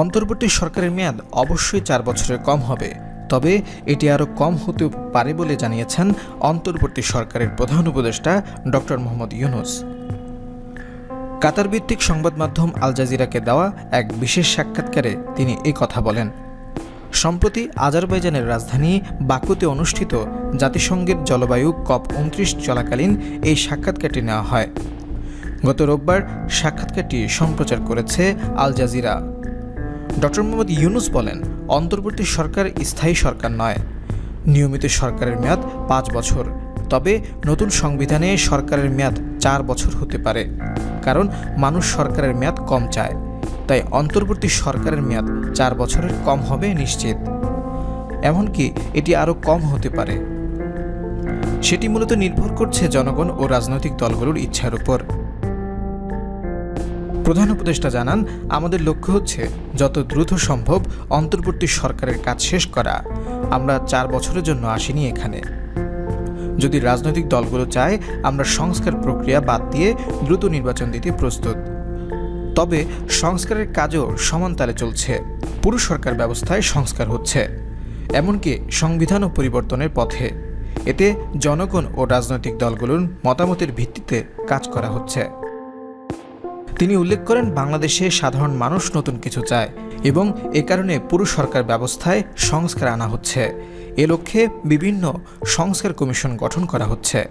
অন্তর্বর্তী সরকারের মেয়াদ অবশ্যই চার বছরের কম হবে। তবে এটি আরও কম হতে পারে বলে জানিয়েছেন অন্তর্বর্তী সরকারের প্রধান উপদেষ্টা ডক্টর মোহাম্মদ ইউনুস। কাতার ভিত্তিক সংবাদ মাধ্যম আল জাজিরাকে দেওয়া এক বিশেষ সাক্ষাৎকারে তিনি এই কথা বলেন। সম্প্রতি আজারবাইজানের রাজধানী বাকুতে অনুষ্ঠিত জাতিসংঘের জলবায়ু কপ উনত্রিশ চলাকালীন এই সাক্ষাৎকারটি নেওয়া হয়। গত রোববার সাক্ষাৎকারটি সম্প্রচার করেছে Al Jazeera. Doctor Mohammad Yunus বলেন, অন্তর্বর্তী সরকার স্থায়ী সরকার নয়। নিয়মিত সরকারের মেয়াদ পাঁচ বছর। তবে নতুন সংবিধানে সরকারের মেয়াদ চার বছর হতে পারে। কারণ মানুষ সরকারের মেয়াদ কম চায়। তাই অন্তর্বর্তী সরকারের মেয়াদ চার বছরের কম হবে নিশ্চিত। এমনকি এটি আরও কম হতে পারে। সেটি মূলত নির্ভর করছে জনগণ ও রাজনৈতিক দলগুলোর ইচ্ছার উপর। প্রধান উপদেষ্টা জানান, আমাদের লক্ষ্য হচ্ছে যত দ্রুত সম্ভব অন্তর্বর্তী সরকারের কাজ শেষ করা। আমরা চার বছরের জন্য আসিনি এখানে। যদি রাজনৈতিক দলগুলো চায়, আমরা সংস্কার প্রক্রিয়া বাদ দিয়ে দ্রুত নির্বাচন দিতে প্রস্তুত। তবে সংস্কারের কাজও সমানতালে চলছে। পুরো সরকার ব্যবস্থায় সংস্কার হচ্ছে। এমনকি সংবিধানও পরিবর্তনের পথে। এতে জনগণ ও রাজনৈতিক দলগুলোর মতামতের ভিত্তিতে কাজ করা হচ্ছে। তিনি উল্লেখ করেন, বাংলাদেশে সাধারণ মানুষ নতুন কিছু চায় এবং এ কারণে পুরুষ সরকার ব্যবস্থায় সংস্কার আনা হচ্ছে। এ লক্ষ্যে বিভিন্ন সংস্কার কমিশন গঠন করা হচ্ছে।